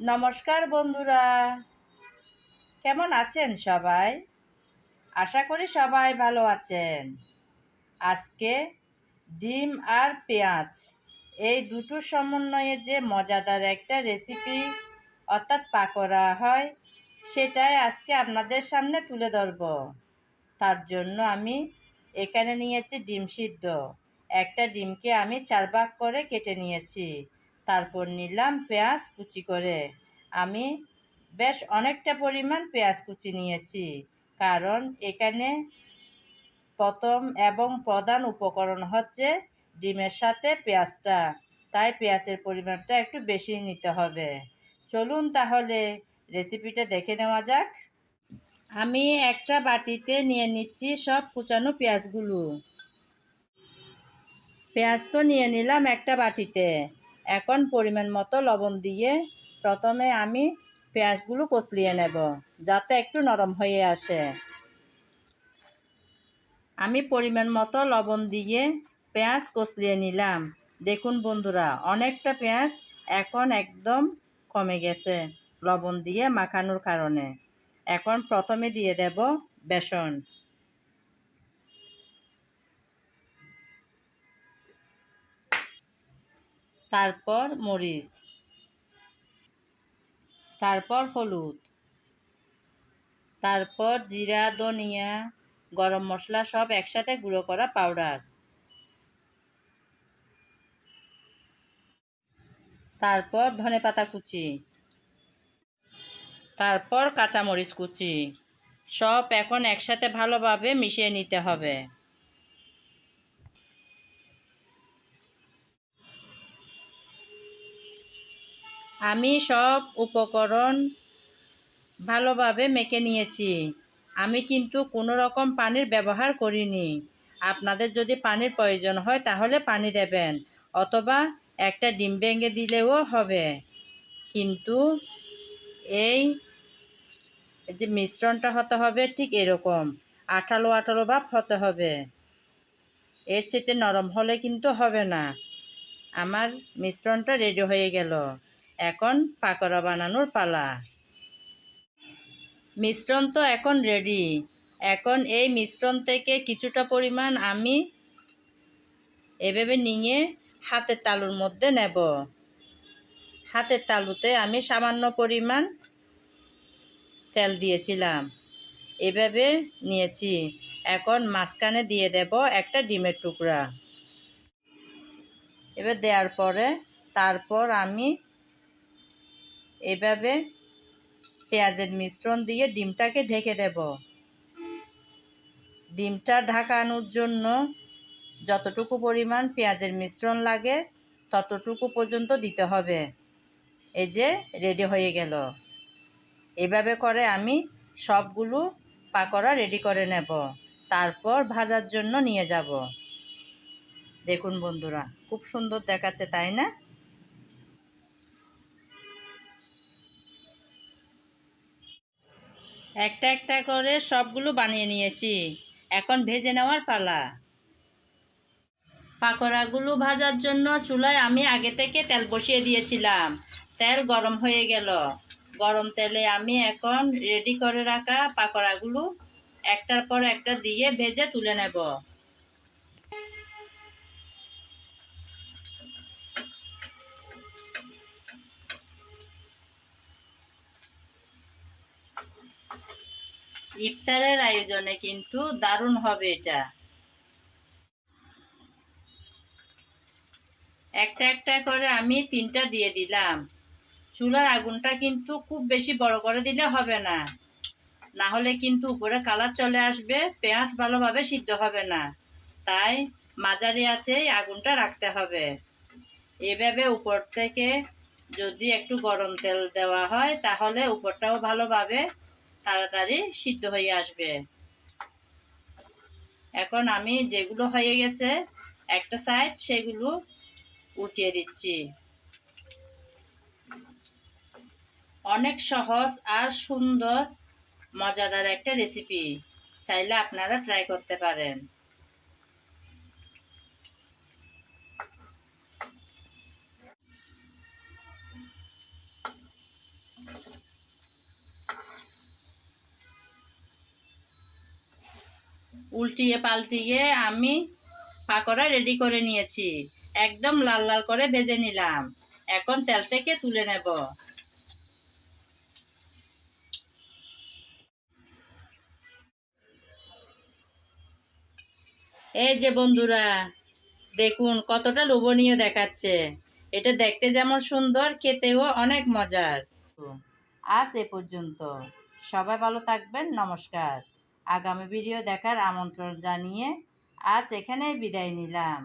নমস্কার বন্ধুরা। কেমন আছেন সবাই? আশা করি সবাই ভালো আছেন। আজকে ডিম আর পেঁয়াজ, এই দুটো সমন্বয়ে যে মজাদার একটা রেসিপি অর্থাৎ পাকোড়া হয়, সেটাই আজকে আপনাদের সামনে তুলে ধরব। তার জন্য আমি এখানে নিয়েছি ডিম সিদ্ধ। একটা ডিমকে আমি চার ভাগ করে কেটে নিয়েছি। তারপর নিলাম পেঁয়াজ কুচি করে। আমি বেশ অনেকটা পরিমাণ পেঁয়াজ কুচি নিয়েছি, কারণ এখানে প্রথম এবং প্রধান উপকরণ হচ্ছে ডিমের সাথে পেঁয়াজটা, তাই পেঁয়াজের পরিমাণটা একটু বেশি নিতে হবে। চলুন তাহলে রেসিপিটা দেখে নেওয়া যাক। আমি একটা বাটিতে নিয়ে নিচ্ছি সব কুচানো পেঁয়াজগুলো। পেঁয়াজ তো নিয়ে নিলাম একটা বাটিতে। এখন পরিমাণ মতো লবণ দিয়ে প্রথমে আমি পেঁয়াজগুলো কচলিয়ে নেব, যাতে একটু নরম হয়ে আসে। আমি পরিমাণ মতো লবণ দিয়ে পেঁয়াজ কচলিয়ে নিলাম। দেখুন বন্ধুরা, অনেকটা পেঁয়াজ এখন একদম কমে গেছে লবণ দিয়ে মাখানোর কারণে। এখন প্রথমে দিয়ে দেব বেসন। তারপর মরিচ। তারপর হলুদ। তারপর জিরা, ধনিয়া, গরম মশলা সব একসাথে গুঁড়ো করা পাউডার। তারপর ধনে পাতা কুচি। তারপর কাঁচামরিচ কুচি। সব এখন একসাথে ভালোভাবে মিশিয়ে নিতে হবে। আমি সব উপকরণ ভালোভাবে মেখে নিয়েছি। আমি কিন্তু কোনো রকম পানির ব্যবহার করিনি। আপনাদের যদি পানির প্রয়োজন হয় তাহলে পানি দেবেন, অথবা একটা ডিম ভেঙে দিলেও হবে। কিন্তু এই যে মিশ্রণটা হতে হবে ঠিক এরকম, আঠালো আঠালো ভাব হতে হবে। এর চেতে নরম হলে কিন্তু হবে না। আমার মিশ্রণটা রেডি হয়ে গেল। এখন পাকোড়া বানানোর পালা। মিশ্রণ তো এখন রেডি এখন এই মিশ্রণ থেকে কিছুটা পরিমাণ আমি এভাবে নিয়ে হাতের তালুর মধ্যে নেব। হাতের তালুতে আমি সামান্য পরিমাণ তেল দিয়েছিলাম। এভাবে নিয়েছি। এখন মাঝখানে দিয়ে দেব একটা ডিমের টুকরা। এবার দেওয়ার পরে তারপর আমি এভাবে পেঁয়াজের মিশ্রণ দিয়ে ডিমটাকে ঢেকে দেব। ডিমটা ঢাকানোর জন্য যতটুকু পরিমাণ পেঁয়াজের মিশ্রণ লাগে ততটুকু পর্যন্ত দিতে হবে। এই যে রেডি হয়ে গেল। এভাবে করে আমি সবগুলো পাকোড়া রেডি করে নেব। তারপর ভাজার জন্য নিয়ে যাব। দেখুন বন্ধুরা, খুব সুন্দর দেখাচ্ছে, তাই না? একটা একটা করে সবগুলো বানিয়ে নিয়েছি। এখন ভেজে নেওয়ার পালা। পাকোড়াগুলো ভাজার জন্য চুলায় আমি আগে থেকে তেল বসিয়ে দিয়েছিলাম। তেল গরম হয়ে গেল। গরম তেলে আমি এখন রেডি করে রাখা পাকোড়াগুলো একটার পর একটা দিয়ে ভেজে তুলে নেব। ইফতারের আয়োজনে কিন্তু দারুণ হবে এটা। একটা একটা করে আমি তিনটা দিয়ে দিলাম। চুলার আগুনটা কিন্তু খুব বেশি বড় করে দিলে হবে না। না হলে কিন্তু উপরে কালার চলে আসবে, পেঁয়াজ ভালোভাবে সিদ্ধ হবে না। তাই মাঝারি আছে আগুনটা রাখতে হবে। এভাবে উপর থেকে যদি একটু গরম তেল দেওয়া হয়, তাহলে উপরটাও ভালোভাবে তাড়াতাড়ি সিদ্ধ হয়ে আসবে। এখন আমি যেগুলো হয়ে গেছে, একটা সাইড সেগুলো উঠিয়ে দিচ্ছি। অনেক সহজ আর সুন্দর, মজাদার একটা রেসিপি চাইলে আপনারা ট্রাই করতে পারেন। উল্টিয়ে পাল্টিয়ে আমি পাকোড়া রেডি করে নিয়েছি। একদম লাল লাল করে ভেজে নিলাম। এখন তেল থেকে তুলে নেব। এই যে বন্ধুরা, দেখুন কতটা লোভনীয় দেখাচ্ছে। এটা দেখতে যেমন সুন্দর, খেতেও অনেক মজার। আজ এ পর্যন্ত। সবাই ভালো থাকবেন, নমস্কার। আগামী ভিডিও দেখার আমন্ত্রণ জানিয়ে আজ এখানেই বিদায় নিলাম।